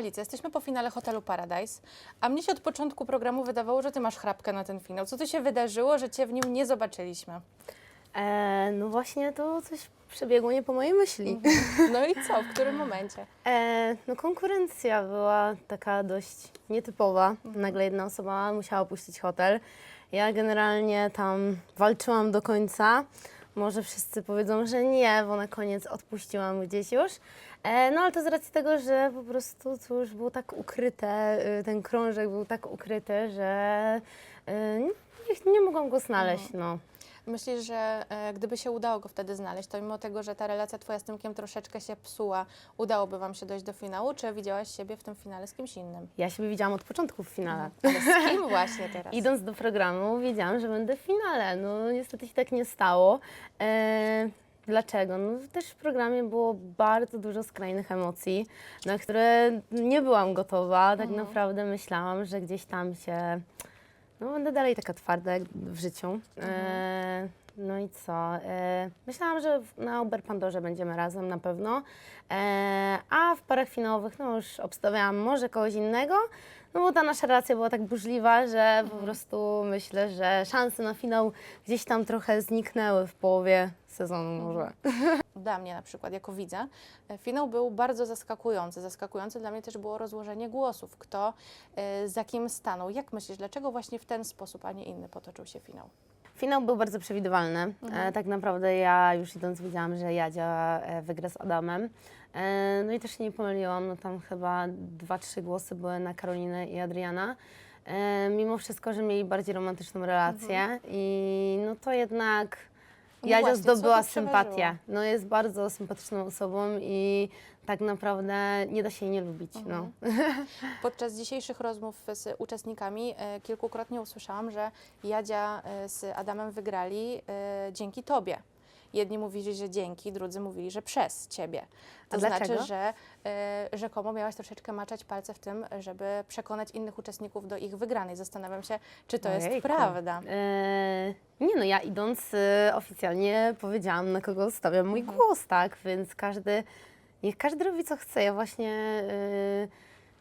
Alicja, jesteśmy po finale Hotelu Paradise, a mnie się od początku programu wydawało, że ty masz chrapkę na ten finał. Co tu się wydarzyło, że cię w nim nie zobaczyliśmy? E, no właśnie to coś przebiegło nie po mojej myśli. No i co? W którym momencie? E, no konkurencja była taka dość nietypowa. Nagle jedna osoba musiała opuścić hotel. Ja generalnie tam walczyłam do końca. Może wszyscy powiedzą, że nie, bo na koniec odpuściłam gdzieś już. E, no ale to z racji tego, że po prostu to już było tak ukryte, y, ten krążek był tak ukryty, że y, nie, nie mogłam go znaleźć. No. Myślisz, że e, gdyby się udało go wtedy znaleźć, to mimo tego, że ta relacja twoja z Tymkiem troszeczkę się psuła, udałoby wam się dojść do finału, czy widziałaś siebie w tym finale z kimś innym? Ja siebie widziałam od początku w finale. Ale z kim właśnie teraz? Idąc do programu, wiedziałam, że będę w finale. No niestety się tak nie stało. E, dlaczego? No też w programie było bardzo dużo skrajnych emocji, na które nie byłam gotowa. Tak naprawdę myślałam, że gdzieś tam się... No będę dalej taka twarda jak w życiu. E, no i co? E, myślałam, że w- na Uber Pandorze będziemy razem na pewno, e, a w parach finałowych no już obstawiałam może kogoś innego, no bo ta nasza relacja była tak burzliwa, że po prostu myślę, że szanse na finał gdzieś tam trochę zniknęły w połowie sezonu może. Dla mnie na przykład, jako widza, e, finał był bardzo zaskakujący. Zaskakujące dla mnie też było rozłożenie głosów. Kto e, za kim stanął. Jak myślisz, dlaczego właśnie w ten sposób, a nie inny potoczył się finał? Finał był bardzo przewidywalny. E, tak naprawdę ja już idąc wiedziałam, że Jadzia e, wygra z Adamem. E, no i też się nie pomyliłam, no tam chyba dwa, trzy głosy były na Karolinę i Adriana. Mimo wszystko, że mieli bardziej romantyczną relację i no to jednak Jadzia właśnie, co zdobyła sympatię. No jest bardzo sympatyczną osobą i tak naprawdę nie da się jej nie lubić. No. Podczas dzisiejszych rozmów z uczestnikami e, kilkukrotnie usłyszałam, że Jadzia e, z Adamem wygrali e, dzięki Tobie. Jedni mówili, że dzięki, drudzy mówili, że przez Ciebie. To A znaczy, dlaczego? że e, rzekomo miałaś troszeczkę maczać palce w tym, żeby przekonać innych uczestników do ich wygranej. Zastanawiam się, czy to jest Ojejku. prawda. E, nie no, ja idąc e, oficjalnie powiedziałam, na kogo stawiam mój głos, tak? Więc każdy, niech każdy robi co chce. Ja właśnie, e,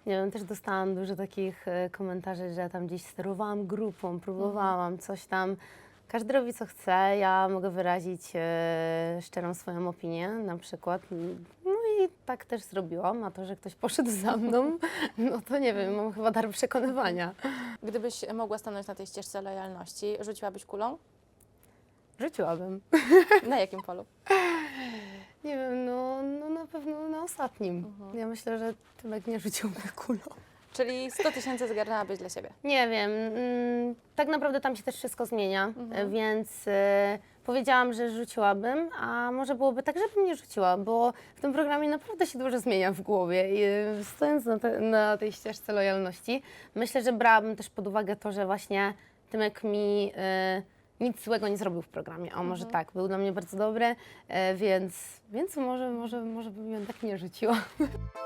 nie wiem, też dostałam dużo takich komentarzy, że tam gdzieś sterowałam grupą, próbowałam coś tam. Każdy robi co chce, ja mogę wyrazić e, szczerą swoją opinię na przykład. No i tak też zrobiłam, a to, że ktoś poszedł za mną, no to nie wiem, mam chyba dar przekonywania. Gdybyś mogła stanąć na tej ścieżce lojalności, rzuciłabyś kulą? Rzuciłabym. Na jakim polu? Nie wiem, no, no na pewno na ostatnim. Mhm. Ja myślę, że Tymek nie rzuciłby kulą. Czyli 100 tysięcy zgarnęłabyś dla siebie. Nie wiem, mm, tak naprawdę tam się też wszystko zmienia, Mhm. więc e, powiedziałam, że rzuciłabym, a może byłoby tak, żebym nie rzuciła, bo w tym programie naprawdę się dużo zmienia w głowie i e, stojąc na, te, na tej ścieżce lojalności, myślę, że brałabym też pod uwagę to, że właśnie Tymek mi e, nic złego nie zrobił w programie, a może tak, był dla mnie bardzo dobry, więc, więc może, może, może bym ją tak nie rzuciła.